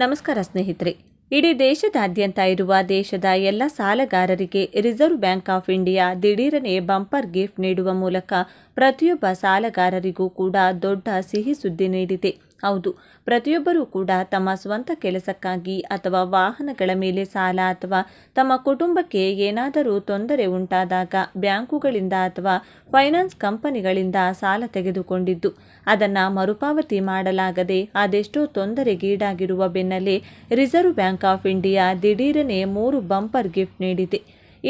ನಮಸ್ಕಾರ ಸ್ನೇಹಿತರೆ. ಇಡೀ ದೇಶದಾದ್ಯಂತ ಇರುವ ದೇಶದ ಎಲ್ಲ ಸಾಲಗಾರರಿಗೆ ರಿಸರ್ವ್ ಬ್ಯಾಂಕ್ ಆಫ್ ಇಂಡಿಯಾ ದಿಢೀರನೆ ಬಂಪರ್ ಗಿಫ್ಟ್ ನೀಡುವ ಮೂಲಕ ಪ್ರತಿಯೊಬ್ಬ ಸಾಲಗಾರರಿಗೂ ಕೂಡ ದೊಡ್ಡ ಸಿಹಿ ಸುದ್ದಿ ನೀಡಿದೆ. ಹೌದು. ಪ್ರತಿಯೊಬ್ಬರೂ ಕೂಡ ತಮ್ಮ ಸ್ವಂತ ಕೆಲಸಕ್ಕಾಗಿ ಅಥವಾ ವಾಹನಗಳ ಮೇಲೆ ಸಾಲ ಅಥವಾ ತಮ್ಮ ಕುಟುಂಬಕ್ಕೆ ಏನಾದರೂ ತೊಂದರೆ ಉಂಟಾದಾಗ ಬ್ಯಾಂಕುಗಳಿಂದ ಅಥವಾ ಫೈನಾನ್ಸ್ ಕಂಪನಿಗಳಿಂದ ಸಾಲ ತೆಗೆದುಕೊಂಡಿದ್ದು, ಅದನ್ನು ಮರುಪಾವತಿ ಮಾಡಲಾಗದೆ ಅದೆಷ್ಟೋ ತೊಂದರೆಗೀಡಾಗಿರುವ ಬೆನ್ನಲ್ಲೇ ರಿಸರ್ವ್ ಬ್ಯಾಂಕ್ ಆಫ್ ಇಂಡಿಯಾ ದಿಢೀರನೆ ಮೂರು ಬಂಪರ್ ಗಿಫ್ಟ್ ನೀಡಿದೆ.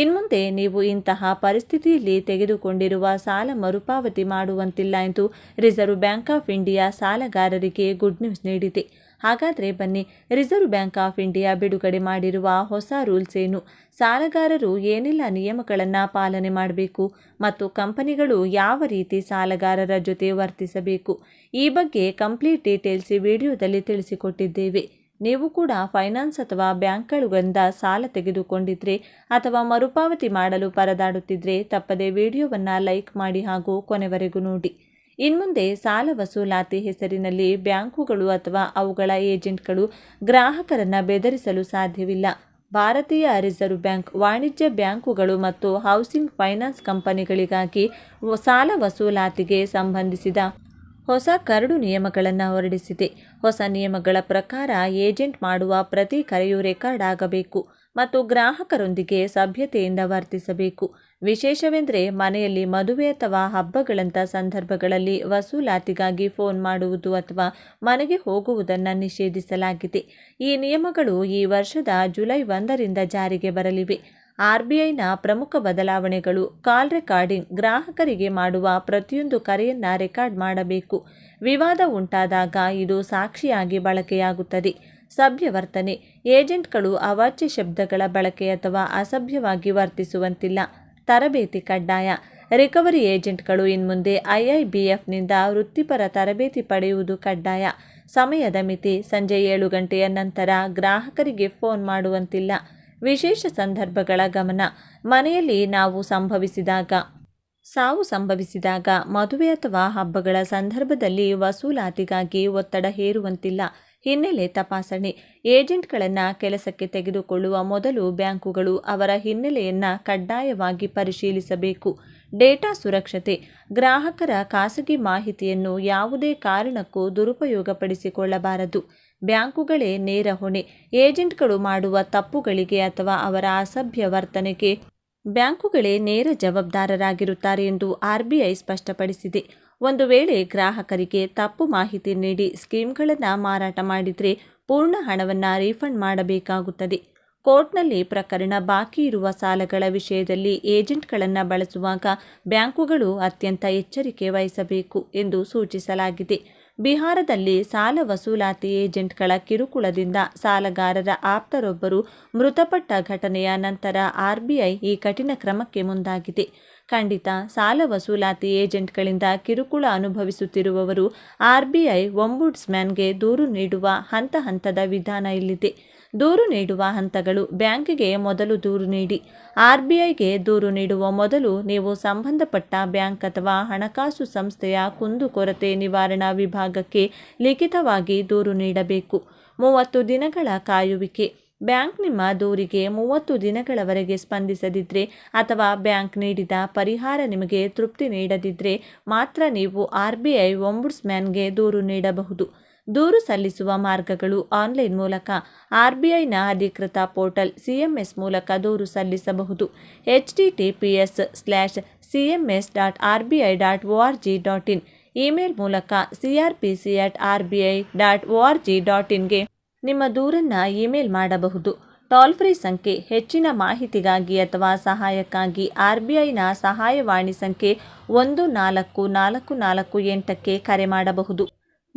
ಇನ್ಮುಂದೆ ನೀವು ಇಂತಹ ಪರಿಸ್ಥಿತಿಯಲ್ಲಿ ತೆಗೆದುಕೊಂಡಿರುವ ಸಾಲ ಮರುಪಾವತಿ ಮಾಡುವಂತಿಲ್ಲ ಎಂದು ರಿಸರ್ವ್ ಬ್ಯಾಂಕ್ ಆಫ್ ಇಂಡಿಯಾ ಸಾಲಗಾರರಿಗೆ ಗುಡ್ ನ್ಯೂಸ್ ನೀಡಿದೆ. ಹಾಗಾದರೆ ಬನ್ನಿ, ರಿಸರ್ವ್ ಬ್ಯಾಂಕ್ ಆಫ್ ಇಂಡಿಯಾ ಬಿಡುಗಡೆ ಮಾಡಿರುವ ಹೊಸ ರೂಲ್ಸ್ ಏನು? ಸಾಲಗಾರರು ಏನೆಲ್ಲ ನಿಯಮಗಳನ್ನು ಪಾಲನೆ ಮಾಡಬೇಕು ಮತ್ತು ಕಂಪನಿಗಳು ಯಾವ ರೀತಿ ಸಾಲಗಾರರ ಜೊತೆ ವರ್ತಿಸಬೇಕು? ಈ ಬಗ್ಗೆ ಕಂಪ್ಲೀಟ್ ಡೀಟೇಲ್ಸ್ ವಿಡಿಯೋದಲ್ಲಿ ತಿಳಿಸಿಕೊಟ್ಟಿದ್ದೇವೆ. ನೀವು ಕೂಡ ಫೈನಾನ್ಸ್ ಅಥವಾ ಬ್ಯಾಂಕ್ಗಳಿಂದ ಸಾಲ ತೆಗೆದುಕೊಂಡಿದ್ರೆ ಅಥವಾ ಮರುಪಾವತಿ ಮಾಡಲು ಪರದಾಡುತ್ತಿದ್ರೆ ತಪ್ಪದೆ ವಿಡಿಯೋವನ್ನು ಲೈಕ್ ಮಾಡಿ ಹಾಗೂ ಕೊನೆವರೆಗೂ ನೋಡಿ. ಇನ್ಮುಂದೆ ಸಾಲ ವಸೂಲಾತಿ ಹೆಸರಿನಲ್ಲಿ ಬ್ಯಾಂಕುಗಳು ಅಥವಾ ಅವುಗಳ ಏಜೆಂಟ್ಗಳು ಗ್ರಾಹಕರನ್ನು ಬೆದರಿಸಲು ಸಾಧ್ಯವಿಲ್ಲ. ಭಾರತೀಯ ರಿಸರ್ವ್ ಬ್ಯಾಂಕ್ ವಾಣಿಜ್ಯ ಬ್ಯಾಂಕುಗಳು ಮತ್ತು ಹೌಸಿಂಗ್ ಫೈನಾನ್ಸ್ ಕಂಪನಿಗಳಿಗಾಗಿ ಸಾಲ ವಸೂಲಾತಿಗೆ ಸಂಬಂಧಿಸಿದ ಹೊಸ ಕರಡು ನಿಯಮಗಳನ್ನು ಹೊರಡಿಸಿದೆ. ಹೊಸ ನಿಯಮಗಳ ಪ್ರಕಾರ ಏಜೆಂಟ್ ಮಾಡುವ ಪ್ರತಿ ಕರೆಯು ರೆಕಾರ್ಡ್ ಆಗಬೇಕು ಮತ್ತು ಗ್ರಾಹಕರೊಂದಿಗೆ ಸಭ್ಯತೆಯಿಂದ ವರ್ತಿಸಬೇಕು. ವಿಶೇಷವೆಂದರೆ ಮನೆಯಲ್ಲಿ ಮದುವೆ ಅಥವಾ ಹಬ್ಬಗಳಂಥ ಸಂದರ್ಭಗಳಲ್ಲಿ ವಸೂಲಾತಿಗಾಗಿ ಫೋನ್ ಮಾಡುವುದು ಅಥವಾ ಮನೆಗೆ ಹೋಗುವುದನ್ನು ನಿಷೇಧಿಸಲಾಗಿದೆ. ಈ ನಿಯಮಗಳು ಈ ವರ್ಷದ ಜುಲೈ ಒಂದರಿಂದ ಜಾರಿಗೆ ಬರಲಿವೆ. ಆರ್ಬಿಐನ ಪ್ರಮುಖ ಬದಲಾವಣೆಗಳು ಕಾಲ್ ರೆಕಾರ್ಡಿಂಗ್ ಗ್ರಾಹಕರಿಗೆ ಮಾಡುವ ಪ್ರತಿಯೊಂದು ಕರೆಯನ್ನು ರೆಕಾರ್ಡ್ ಮಾಡಬೇಕು. ವಿವಾದ ಉಂಟಾದಾಗ ಇದು ಸಾಕ್ಷಿಯಾಗಿ ಬಳಕೆಯಾಗುತ್ತದೆ. ಸಭ್ಯ ವರ್ತನೆ, ಏಜೆಂಟ್ಗಳು ಅವಾಚ್ಯ ಶಬ್ದಗಳ ಬಳಕೆ ಅಥವಾ ಅಸಭ್ಯವಾಗಿ ವರ್ತಿಸುವಂತಿಲ್ಲ. ತರಬೇತಿ ಕಡ್ಡಾಯ. ರಿಕವರಿ ಏಜೆಂಟ್ಗಳು ಇನ್ಮುಂದೆ ಐಐಬಿಎಫ್ನಿಂದ ವೃತ್ತಿಪರ ತರಬೇತಿ ಪಡೆಯುವುದು ಕಡ್ಡಾಯ. ಸಮಯದ ಮಿತಿ ಸಂಜೆ ಏಳು ಗಂಟೆಯ ನಂತರ ಗ್ರಾಹಕರಿಗೆ ಫೋನ್ ಮಾಡುವಂತಿಲ್ಲ. ವಿಶೇಷ ಸಂದರ್ಭಗಳ ಗಮನ ಮನೆಯಲ್ಲಿ ನಾವು ಸಂಭವಿಸಿದಾಗ, ಸಾವು ಸಂಭವಿಸಿದಾಗ, ಮದುವೆ ಅಥವಾ ಹಬ್ಬಗಳ ಸಂದರ್ಭದಲ್ಲಿ ವಸೂಲಾತಿಗಾಗಿ ಒತ್ತಡ ಹೇರುವಂತಿಲ್ಲ. ಹಿನ್ನೆಲೆ ತಪಾಸಣೆ. ಏಜೆಂಟ್ಗಳನ್ನು ಕೆಲಸಕ್ಕೆ ತೆಗೆದುಕೊಳ್ಳುವ ಮೊದಲು ಬ್ಯಾಂಕುಗಳು ಅವರ ಹಿನ್ನೆಲೆಯನ್ನು ಕಡ್ಡಾಯವಾಗಿ ಪರಿಶೀಲಿಸಬೇಕು. ಡೇಟಾ ಸುರಕ್ಷತೆ. ಗ್ರಾಹಕರ ಖಾಸಗಿ ಮಾಹಿತಿಯನ್ನು ಯಾವುದೇ ಕಾರಣಕ್ಕೂ ದುರುಪಯೋಗಪಡಿಸಿಕೊಳ್ಳಬಾರದು. ಬ್ಯಾಂಕುಗಳೇ ನೇರ ಹೊಣೆ. ಏಜೆಂಟ್ಗಳು ಮಾಡುವ ತಪ್ಪುಗಳಿಗೆ ಅಥವಾ ಅವರ ಅಸಭ್ಯ ವರ್ತನೆಗೆ ಬ್ಯಾಂಕುಗಳೇ ನೇರ ಜವಾಬ್ದಾರರಾಗಿರುತ್ತಾರೆ ಎಂದು ಆರ್ಬಿಐ ಸ್ಪಷ್ಟಪಡಿಸಿದೆ. ಒಂದು ವೇಳೆ ಗ್ರಾಹಕರಿಗೆ ತಪ್ಪು ಮಾಹಿತಿ ನೀಡಿ ಸ್ಕೀಮ್ಗಳನ್ನು ಮಾರಾಟ ಮಾಡಿದರೆ ಪೂರ್ಣ ಹಣವನ್ನು ರೀಫಂಡ್ ಮಾಡಬೇಕಾಗುತ್ತದೆ. ಕೋರ್ಟ್ನಲ್ಲಿ ಪ್ರಕರಣ ಬಾಕಿ ಇರುವ ಸಾಲಗಳ ವಿಷಯದಲ್ಲಿ ಏಜೆಂಟ್ಗಳನ್ನು ಬಳಸುವಾಗ ಬ್ಯಾಂಕುಗಳು ಅತ್ಯಂತ ಎಚ್ಚರಿಕೆ ವಹಿಸಬೇಕು ಎಂದು ಸೂಚಿಸಲಾಗಿದೆ. ಬಿಹಾರದಲ್ಲಿ ಸಾಲ ವಸೂಲಾತಿ ಏಜೆಂಟ್ಗಳ ಕಿರುಕುಳದಿಂದ ಸಾಲಗಾರರ ಆಪ್ತರೊಬ್ಬರು ಮೃತಪಟ್ಟ ಘಟನೆಯ ನಂತರ ಆರ್ಬಿಐ ಈ ಕಠಿಣ ಕ್ರಮಕ್ಕೆ ಮುಂದಾಗಿದೆ. ಖಂಡಿತ, ಸಾಲ ವಸೂಲಾತಿ ಏಜೆಂಟ್ಗಳಿಂದ ಕಿರುಕುಳ ಅನುಭವಿಸುತ್ತಿರುವವರು ಆರ್ಬಿಐ ಒಂಬುಡ್ಸ್ಮ್ಯಾನ್ಗೆ ದೂರು ನೀಡುವ ಹಂತ ಹಂತದ ವಿಧಾನ ಇಲ್ಲಿದೆ. ದೂರು ನೀಡುವ ಹಂತಗಳು ಬ್ಯಾಂಕಿಗೆ ಮೊದಲು ದೂರು ನೀಡಿ. ಆರ್ಬಿಐಗೆ ದೂರು ನೀಡುವ ಮೊದಲು ನೀವು ಸಂಬಂಧಪಟ್ಟ ಬ್ಯಾಂಕ್ ಅಥವಾ ಹಣಕಾಸು ಸಂಸ್ಥೆಯ ಕುಂದುಕೊರತೆ ನಿವಾರಣಾ ವಿಭಾಗಕ್ಕೆ ಲಿಖಿತವಾಗಿ ದೂರು ನೀಡಬೇಕು. ಮೂವತ್ತು ದಿನಗಳ ಕಾಯುವಿಕೆ. ಬ್ಯಾಂಕ್ ನಿಮ್ಮ ದೂರಿಗೆ ಮೂವತ್ತು ದಿನಗಳವರೆಗೆ ಸ್ಪಂದಿಸದಿದ್ದರೆ ಅಥವಾ ಬ್ಯಾಂಕ್ ನೀಡಿದ ಪರಿಹಾರ ನಿಮಗೆ ತೃಪ್ತಿ ನೀಡದಿದ್ದರೆ ಮಾತ್ರ ನೀವು ಆರ್ ಬಿ ಐ ಒಂಬುಡ್ಸ್ಮ್ಯಾನ್ಗೆ ದೂರು ನೀಡಬಹುದು. ದೂರು ಸಲ್ಲಿಸುವ ಮಾರ್ಗಗಳು ಆನ್ಲೈನ್ ಮೂಲಕ, ಆರ್ಬಿಐನ ಅಧಿಕೃತ ಪೋರ್ಟಲ್ ಸಿಎಂಎಸ್ ಮೂಲಕ ದೂರು ಸಲ್ಲಿಸಬಹುದು. H T T P S slash C M S dot R B I dot O R G dot in, email ಮೂಲಕ C R P C at R B I dot O R G dot ಇನ್ಗೆ ನಿಮ್ಮ ದೂರನ್ನು email ಮಾಡಬಹುದು. Toll free ಸಂಖ್ಯೆ, ಹೆಚ್ಚಿನ ಮಾಹಿತಿಗಾಗಿ ಅಥವಾ ಸಹಾಯಕ್ಕಾಗಿ R B ಐನ ಸಹಾಯವಾಣಿ ಸಂಖ್ಯೆ ಒಂದು ನಾಲ್ಕು ನಾಲ್ಕು ನಾಲ್ಕು ಎಂಟಕ್ಕೆ ಕರೆ ಮಾಡಬಹುದು.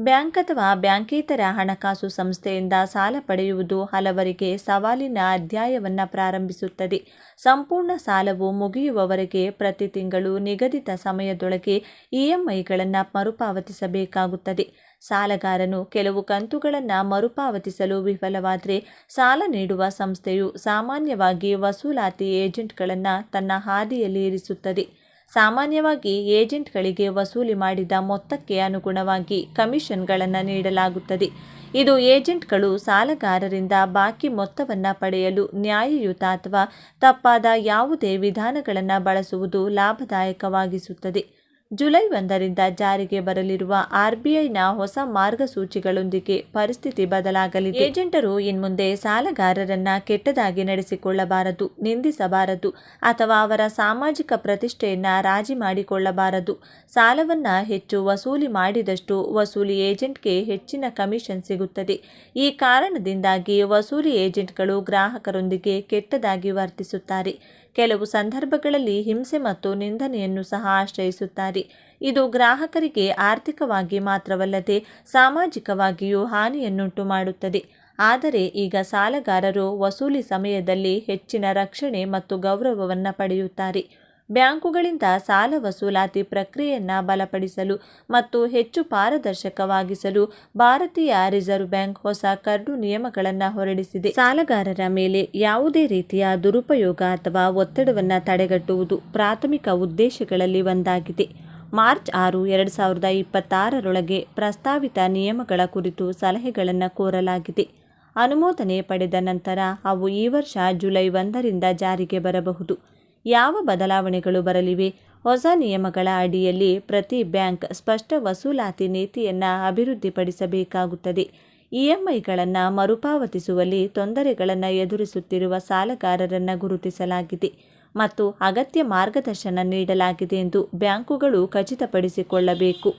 ಬ್ಯಾಂಕ್ ಅಥವಾ ಬ್ಯಾಂಕೇತರ ಹಣಕಾಸು ಸಂಸ್ಥೆಯಿಂದ ಸಾಲ ಪಡೆಯುವುದು ಹಲವರಿಗೆ ಸವಾಲಿನ ಅಧ್ಯಾಯವನ್ನು ಪ್ರಾರಂಭಿಸುತ್ತದೆ. ಸಂಪೂರ್ಣ ಸಾಲವು ಮುಗಿಯುವವರೆಗೆ ಪ್ರತಿ ತಿಂಗಳು ನಿಗದಿತ ಸಮಯದೊಳಗೆ ಇಎಂಐಗಳನ್ನು ಮರುಪಾವತಿಸಬೇಕಾಗುತ್ತದೆ. ಸಾಲಗಾರನು ಕೆಲವು ಕಂತುಗಳನ್ನು ಮರುಪಾವತಿಸಲು ವಿಫಲವಾದರೆ ಸಾಲ ನೀಡುವ ಸಂಸ್ಥೆಯು ಸಾಮಾನ್ಯವಾಗಿ ವಸೂಲಾತಿ ಏಜೆಂಟ್ಗಳನ್ನು ತನ್ನ ಹಾದಿಯಲ್ಲಿ ಇರಿಸುತ್ತದೆ. ಸಾಮಾನ್ಯವಾಗಿ ಏಜೆಂಟ್ಗಳಿಗೆ ವಸೂಲಿ ಮಾಡಿದ ಮೊತ್ತಕ್ಕೆ ಅನುಗುಣವಾಗಿ ಕಮಿಷನ್ಗಳನ್ನು ನೀಡಲಾಗುತ್ತದೆ. ಇದು ಏಜೆಂಟ್ಗಳು ಸಾಲಗಾರರಿಂದ ಬಾಕಿ ಮೊತ್ತವನ್ನು ಪಡೆಯಲು ನ್ಯಾಯಯುತ ಅಥವಾ ತಪ್ಪಾದ ಯಾವುದೇ ವಿಧಾನಗಳನ್ನು ಬಳಸುವುದು ಲಾಭದಾಯಕವಾಗಿಸುತ್ತದೆ. ಜುಲೈ ಒಂದರಿಂದ ಜಾರಿಗೆ ಬರಲಿರುವ ಆರ್ಬಿಐನ ಹೊಸ ಮಾರ್ಗಸೂಚಿಗಳೊಂದಿಗೆ ಪರಿಸ್ಥಿತಿ ಬದಲಾಗಲಿದೆ. ಏಜೆಂಟರು ಇನ್ಮುಂದೆ ಸಾಲಗಾರರನ್ನ ಕೆಟ್ಟದಾಗಿ ನಡೆಸಿಕೊಳ್ಳಬಾರದು, ನಿಂದಿಸಬಾರದು ಅಥವಾ ಅವರ ಸಾಮಾಜಿಕ ಪ್ರತಿಷ್ಠೆಯನ್ನ ರಾಜಿ ಮಾಡಿಕೊಳ್ಳಬಾರದು. ಸಾಲವನ್ನ ಹೆಚ್ಚು ವಸೂಲಿ ಮಾಡಿದಷ್ಟು ವಸೂಲಿ ಏಜೆಂಟ್ಗೆ ಹೆಚ್ಚಿನ ಕಮಿಷನ್ ಸಿಗುತ್ತದೆ. ಈ ಕಾರಣದಿಂದಾಗಿ ವಸೂಲಿ ಏಜೆಂಟ್ಗಳು ಗ್ರಾಹಕರೊಂದಿಗೆ ಕೆಟ್ಟದಾಗಿ ವರ್ತಿಸುತ್ತಾರೆ. ಕೆಲವು ಸಂದರ್ಭಗಳಲ್ಲಿ ಹಿಂಸೆ ಮತ್ತು ನಿಂದನೆಯನ್ನು ಸಹ ಆಶ್ರಯಿಸುತ್ತಾರೆ. ಇದು ಗ್ರಾಹಕರಿಗೆ ಆರ್ಥಿಕವಾಗಿ ಮಾತ್ರವಲ್ಲದೆ ಸಾಮಾಜಿಕವಾಗಿಯೂ ಹಾನಿಯನ್ನುಂಟು ಮಾಡುತ್ತದೆ ಆದರೆ ಈಗ ಸಾಲಗಾರರು ವಸೂಲಿ ಸಮಯದಲ್ಲಿ ಹೆಚ್ಚಿನ ರಕ್ಷಣೆ ಮತ್ತು ಗೌರವವನ್ನು ಪಡೆಯುತ್ತಾರೆ. ಬ್ಯಾಂಕುಗಳಿಂದ ಸಾಲ ವಸೂಲಾತಿ ಪ್ರಕ್ರಿಯೆಯನ್ನು ಬಲಪಡಿಸಲು ಮತ್ತು ಹೆಚ್ಚು ಪಾರದರ್ಶಕವಾಗಿಸಲು ಭಾರತೀಯ ರಿಸರ್ವ್ ಬ್ಯಾಂಕ್ ಹೊಸ ಕರಡು ನಿಯಮಗಳನ್ನು ಹೊರಡಿಸಿದೆ. ಸಾಲಗಾರರ ಮೇಲೆ ಯಾವುದೇ ರೀತಿಯ ದುರುಪಯೋಗ ಅಥವಾ ಒತ್ತಡವನ್ನು ತಡೆಗಟ್ಟುವುದು ಪ್ರಾಥಮಿಕ ಉದ್ದೇಶಗಳಲ್ಲಿ ಒಂದಾಗಿದೆ. ಮಾರ್ಚ್ ಆರು, ಎರಡು ಸಾವಿರದ ಇಪ್ಪತ್ತಾರರೊಳಗೆ ಪ್ರಸ್ತಾವಿತ ನಿಯಮಗಳ ಕುರಿತು ಸಲಹೆಗಳನ್ನು ಕೋರಲಾಗಿದೆ. ಅನುಮೋದನೆ ಪಡೆದ ನಂತರ ಅವು ಈ ವರ್ಷ ಜುಲೈ ಒಂದರಿಂದ ಜಾರಿಗೆ ಬರಬಹುದು. ಯಾವ ಬದಲಾವಣೆಗಳು ಬರಲಿವೆ? ಹೊಸ ನಿಯಮಗಳ ಅಡಿಯಲ್ಲಿ ಪ್ರತಿ ಬ್ಯಾಂಕ್ ಸ್ಪಷ್ಟ ವಸೂಲಾತಿ ನೀತಿಯನ್ನು ಅಭಿವೃದ್ಧಿಪಡಿಸಬೇಕಾಗುತ್ತದೆ. ಇಎಂಐಗಳನ್ನು ಮರುಪಾವತಿಸುವಲ್ಲಿ ತೊಂದರೆಗಳನ್ನು ಎದುರಿಸುತ್ತಿರುವ ಸಾಲಗಾರರನ್ನು ಗುರುತಿಸಲಾಗಿದೆ. ಮತ್ತು ಅಗತ್ಯ ಮಾರ್ಗದರ್ಶನ ನೀಡಲಾಗಿದೆ ಎಂದು ಬ್ಯಾಂಕುಗಳು ಖಚಿತಪಡಿಸಿಕೊಳ್ಳಬೇಕು.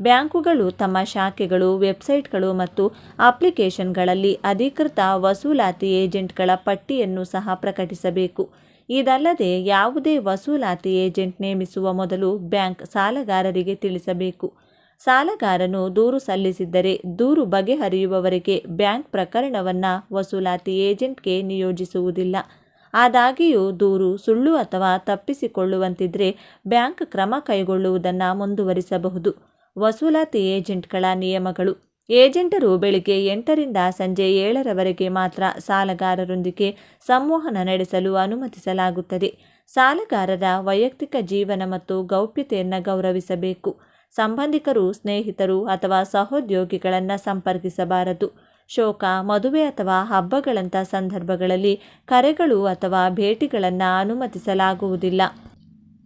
ಬ್ಯಾಂಕುಗಳು ತಮ್ಮ ಶಾಖೆಗಳು, ವೆಬ್ಸೈಟ್ಗಳು ಮತ್ತು ಅಪ್ಲಿಕೇಶನ್ಗಳಲ್ಲಿ ಅಧಿಕೃತ ವಸೂಲಾತಿ ಏಜೆಂಟ್ಗಳ ಪಟ್ಟಿಯನ್ನು ಸಹ ಪ್ರಕಟಿಸಬೇಕು. ಇದಲ್ಲದೆ ಯಾವುದೇ ವಸೂಲಾತಿ ಏಜೆಂಟ್ ನೇಮಿಸುವ ಮೊದಲು ಬ್ಯಾಂಕ್ ಸಾಲಗಾರರಿಗೆ ತಿಳಿಸಬೇಕು. ಸಾಲಗಾರನು ದೂರು ಸಲ್ಲಿಸಿದ್ದರೆ ದೂರು ಬಗೆಹರಿಯುವವರೆಗೆ ಬ್ಯಾಂಕ್ ಪ್ರಕರಣವನ್ನು ವಸೂಲಾತಿ ಏಜೆಂಟ್ಗೆ ನಿಯೋಜಿಸುವುದಿಲ್ಲ. ಆದಾಗಿಯೂ ದೂರು, ಸುಳ್ಳು ಅಥವಾ ತಪ್ಪಿಸಿಕೊಳ್ಳುವಂತಿದ್ರೆ ಬ್ಯಾಂಕ್ ಕ್ರಮ ಕೈಗೊಳ್ಳುವುದನ್ನು ಮುಂದುವರಿಸಬಹುದು. ವಸೂಲಾತಿ ಏಜೆಂಟ್ಗಳ ನಿಯಮಗಳು. ಏಜೆಂಟರು ಬೆಳಿಗ್ಗೆ ಎಂಟರಿಂದ ಸಂಜೆ ಏಳರವರೆಗೆ ಮಾತ್ರ ಸಾಲಗಾರರೊಂದಿಗೆ ಸಂವಹನ ನಡೆಸಲು ಅನುಮತಿಸಲಾಗುತ್ತದೆ. ಸಾಲಗಾರರ ವೈಯಕ್ತಿಕ ಜೀವನ ಮತ್ತು ಗೌಪ್ಯತೆಯನ್ನು ಗೌರವಿಸಬೇಕು. ಸಂಬಂಧಿಕರು, ಸ್ನೇಹಿತರು ಅಥವಾ ಸಹೋದ್ಯೋಗಿಗಳನ್ನು ಸಂಪರ್ಕಿಸಬಾರದು. ಶೋಕ, ಮದುವೆ ಅಥವಾ ಹಬ್ಬಗಳಂಥ ಸಂದರ್ಭಗಳಲ್ಲಿ ಕರೆಗಳು ಅಥವಾ ಭೇಟಿಗಳನ್ನು ಅನುಮತಿಸಲಾಗುವುದಿಲ್ಲ.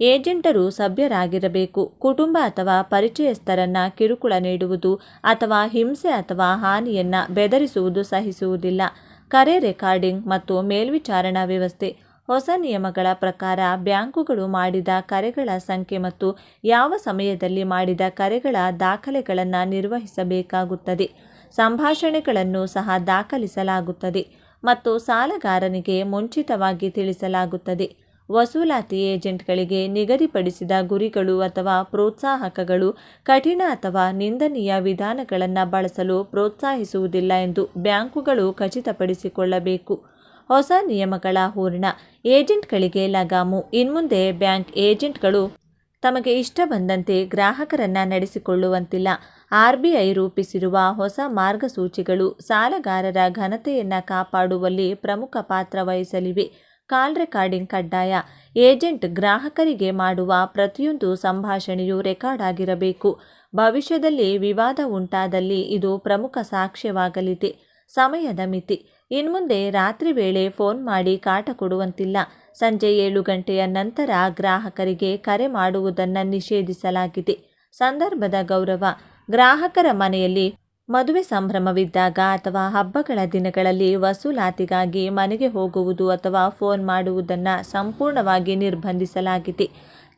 ಏಜೆಂಟರು ಸಭ್ಯರಾಗಿರಬೇಕು. ಕುಟುಂಬ ಅಥವಾ ಪರಿಚಯಸ್ಥರನ್ನ ಕಿರುಕುಳ ನೀಡುವುದು ಅಥವಾ ಹಿಂಸೆ ಅಥವಾ ಹಾನಿಯನ್ನು ಬೆದರಿಸುವುದು ಸಹಿಸುವುದಿಲ್ಲ. ಕರೆ ರೆಕಾರ್ಡಿಂಗ್ ಮತ್ತು ಮೇಲ್ವಿಚಾರಣಾ ವ್ಯವಸ್ಥೆ. ಹೊಸ ನಿಯಮಗಳ ಪ್ರಕಾರ ಬ್ಯಾಂಕುಗಳು ಮಾಡಿದ ಕರೆಗಳ ಸಂಖ್ಯೆ ಮತ್ತು ಯಾವ ಸಮಯದಲ್ಲಿ ಮಾಡಿದ ಕರೆಗಳ ದಾಖಲೆಗಳನ್ನು ನಿರ್ವಹಿಸಬೇಕಾಗುತ್ತದೆ. ಸಂಭಾಷಣೆಗಳನ್ನು ಸಹ ದಾಖಲಿಸಲಾಗುತ್ತದೆ ಮತ್ತು ಸಾಲಗಾರನಿಗೆ ಮುಂಚಿತವಾಗಿ ತಿಳಿಸಲಾಗುತ್ತದೆ. ವಸೂಲಾತಿ ಏಜೆಂಟ್ಗಳಿಗೆ ನಿಗದಿಪಡಿಸಿದ ಗುರಿಗಳು ಅಥವಾ ಪ್ರೋತ್ಸಾಹಕಗಳು ಕಠಿಣ ಅಥವಾ ನಿಂದನೀಯ ವಿಧಾನಗಳನ್ನು ಬಳಸಲು ಪ್ರೋತ್ಸಾಹಿಸುವುದಿಲ್ಲ ಎಂದು ಬ್ಯಾಂಕುಗಳು ಖಚಿತಪಡಿಸಿಕೊಳ್ಳಬೇಕು. ಹೊಸ ನಿಯಮಗಳ ಹೂರಣ. ಏಜೆಂಟ್ಗಳಿಗೆ ಲಗಾಮು. ಇನ್ಮುಂದೆ ಬ್ಯಾಂಕ್ ಏಜೆಂಟ್ಗಳು ತಮಗೆ ಇಷ್ಟ ಬಂದಂತೆ ಗ್ರಾಹಕರನ್ನ ನಡೆಸಿಕೊಳ್ಳುವಂತಿಲ್ಲ. ಆರ್ಬಿಐ ರೂಪಿಸಿರುವ ಹೊಸ ಮಾರ್ಗಸೂಚಿಗಳು ಸಾಲಗಾರರ ಘನತೆಯನ್ನು ಕಾಪಾಡುವಲ್ಲಿ ಪ್ರಮುಖ ಪಾತ್ರ ವಹಿಸಲಿವೆ. ಕಾಲ್ ರೆಕಾರ್ಡಿಂಗ್ ಕಡ್ಡಾಯ. ಏಜೆಂಟ್ ಗ್ರಾಹಕರಿಗೆ ಮಾಡುವ ಪ್ರತಿಯೊಂದು ಸಂಭಾಷಣೆಯು ರೆಕಾರ್ಡ್ ಆಗಿರಬೇಕು. ಭವಿಷ್ಯದಲ್ಲಿ ವಿವಾದ ಉಂಟಾದಲ್ಲಿ ಇದು ಪ್ರಮುಖ ಸಾಕ್ಷ್ಯವಾಗಲಿದೆ. ಸಮಯದ ಮಿತಿ. ಇನ್ಮುಂದೆ ರಾತ್ರಿ ವೇಳೆ ಫೋನ್ ಮಾಡಿ ಕಾಟ ಕೊಡುವಂತಿಲ್ಲ. ಸಂಜೆ ಏಳು ಗಂಟೆಯ ನಂತರ ಗ್ರಾಹಕರಿಗೆ ಕರೆ ಮಾಡುವುದನ್ನು ನಿಷೇಧಿಸಲಾಗಿದೆ. ಸಂದರ್ಭದ ಗೌರವ. ಗ್ರಾಹಕರ ಮನೆಯಲ್ಲಿ ಮದುವೆ ಸಂಭ್ರಮವಿದ್ದಾಗ ಅಥವಾ ಹಬ್ಬಗಳ ದಿನಗಳಲ್ಲಿ ವಸೂಲಾತಿಗಾಗಿ ಮನೆಗೆ ಹೋಗುವುದು ಅಥವಾ ಫೋನ್ ಮಾಡುವುದನ್ನು ಸಂಪೂರ್ಣವಾಗಿ ನಿರ್ಬಂಧಿಸಲಾಗಿದೆ.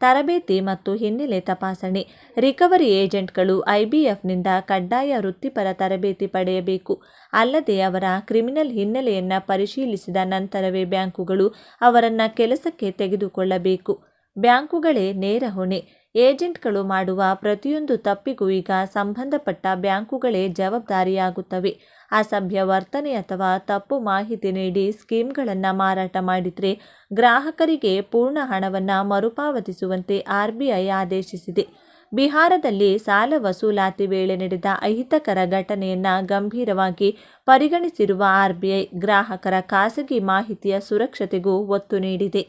ತರಬೇತಿ ಮತ್ತು ಹಿನ್ನೆಲೆ ತಪಾಸಣೆ, ರಿಕವರಿ ಏಜೆಂಟ್ಗಳು ಐಬಿಎಫ್ನಿಂದ ಕಡ್ಡಾಯ ವೃತ್ತಿಪರ ತರಬೇತಿ ಪಡೆಯಬೇಕು. ಅಲ್ಲದೆ ಅವರ ಕ್ರಿಮಿನಲ್ ಹಿನ್ನೆಲೆಯನ್ನು ಪರಿಶೀಲಿಸಿದ ನಂತರವೇ ಬ್ಯಾಂಕುಗಳು ಅವರನ್ನು ಕೆಲಸಕ್ಕೆ ತೆಗೆದುಕೊಳ್ಳಬೇಕು. ಬ್ಯಾಂಕುಗಳೇ ನೇರ ಹೊಣೆ ಏಜೆಂಟ್ಗಳು ಮಾಡುವ ಪ್ರತಿಯೊಂದು ತಪ್ಪಿಗೂ ಈಗ ಸಂಬಂಧಪಟ್ಟ ಬ್ಯಾಂಕುಗಳೇ ಜವಾಬ್ದಾರಿಯಾಗುತ್ತವೆ. ಅಸಭ್ಯ ವರ್ತನೆ ಅಥವಾ ತಪ್ಪು ಮಾಹಿತಿ ನೀಡಿ ಸ್ಕೀಮ್ಗಳನ್ನು ಮಾರಾಟ ಮಾಡಿದರೆ ಗ್ರಾಹಕರಿಗೆ ಪೂರ್ಣ ಹಣವನ್ನು ಮರುಪಾವತಿಸುವಂತೆ ಆರ್ಬಿಐ ಆದೇಶಿಸಿದೆ. ಬಿಹಾರದಲ್ಲಿ ಸಾಲ ವಸೂಲಾತಿ ವೇಳೆ ನಡೆದ ಅಹಿತಕರ ಘಟನೆಯನ್ನು ಗಂಭೀರವಾಗಿ ಪರಿಗಣಿಸಿರುವ ಆರ್ಬಿಐ ಗ್ರಾಹಕರ ಖಾಸಗಿ ಮಾಹಿತಿಯ ಸುರಕ್ಷತೆಗೂ ಒತ್ತು ನೀಡಿದೆ.